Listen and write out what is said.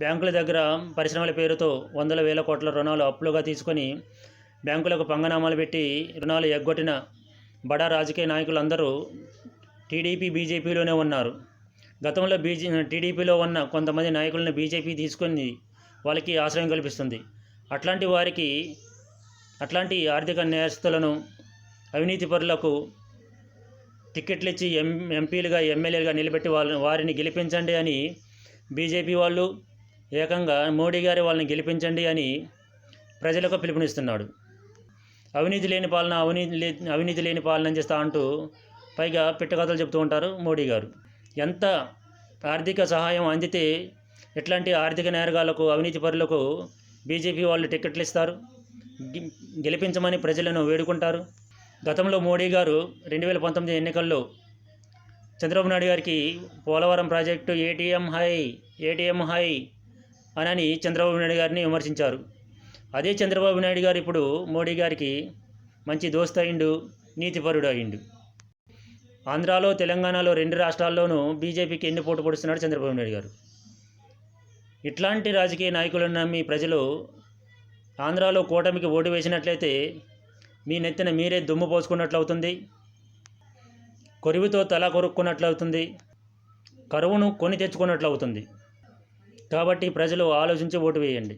బ్యాంకుల దగ్గర పరిశ్రమల పేరుతో వందల వేల కోట్ల రుణాలు అప్పులుగా తీసుకొని బ్యాంకులకు పంగనామాలు పెట్టి రుణాలు ఎగ్గొట్టిన బడా రాజకీయ నాయకులందరూ టీడీపీ బీజేపీలోనే ఉన్నారు. గతంలో బీజే టీడీపీలో ఉన్న కొంతమంది నాయకులను బీజేపీ తీసుకొని వాళ్ళకి ఆశ్రయం కల్పిస్తుంది. అట్లాంటి వారికి అట్లాంటి ఆర్థిక నేరస్తులను అవినీతి పరులకు టిక్కెట్లు ఇచ్చి ఎం ఎంపీలుగా ఎమ్మెల్యేలుగా నిలబెట్టి వాళ్ళని వారిని గెలిపించండి అని బీజేపీ వాళ్ళు ఏకంగా మోడీ గారి వాళ్ళని గెలిపించండి అని ప్రజలకు పిలుపునిస్తున్నాడు. అవినీతి లేని పాలన అవినీతి లే అవినీతి లేని పాలన చేస్తా అంటూ పైగా పిట్టకథలు చెప్తూ ఉంటారు మోడీ గారు. ఎంత ఆర్థిక సహాయం అందితే ఎట్లాంటి ఆర్థిక నేరగాళ్ళకు అవినీతి పరులకు బీజేపీ వాళ్ళు టికెట్లు ఇస్తారు? గెలిపించమని ప్రజలను వేడుకుంటారు. గతంలో మోడీ గారు రెండు వేల పంతొమ్మిది ఎన్నికల్లో చంద్రబాబు నాయుడు గారికి పోలవరం ప్రాజెక్టు ఏటీఎం హై ఏటీఎం హై అని చంద్రబాబు నాయుడు గారిని విమర్శించారు. అదే చంద్రబాబు నాయుడు గారు ఇప్పుడు మోడీ గారికి మంచి దోస్త్ అయిండు నీతిపరుడు అయిండు. ఆంధ్రాలో తెలంగాణలో రెండు రాష్ట్రాల్లోనూ బీజేపీకి ఎన్ని పోటు పొడుస్తున్నాడు చంద్రబాబు నాయుడు గారు? ఇట్లాంటి రాజకీయ నాయకులను నమ్మి ప్రజలు ఆంధ్రాలో కూటమికి ఓటు వేసినట్లయితే మీ నెత్తిన మీరే దుమ్ము పోసుకున్నట్లు అవుతుంది కొరివితో తల కొరుక్కున్నట్లు అవుతుంది కరువును కొని తెచ్చుకున్నట్లు అవుతుంది. కాబట్టి ప్రజలు ఆలోచించి ఓటు వేయండి.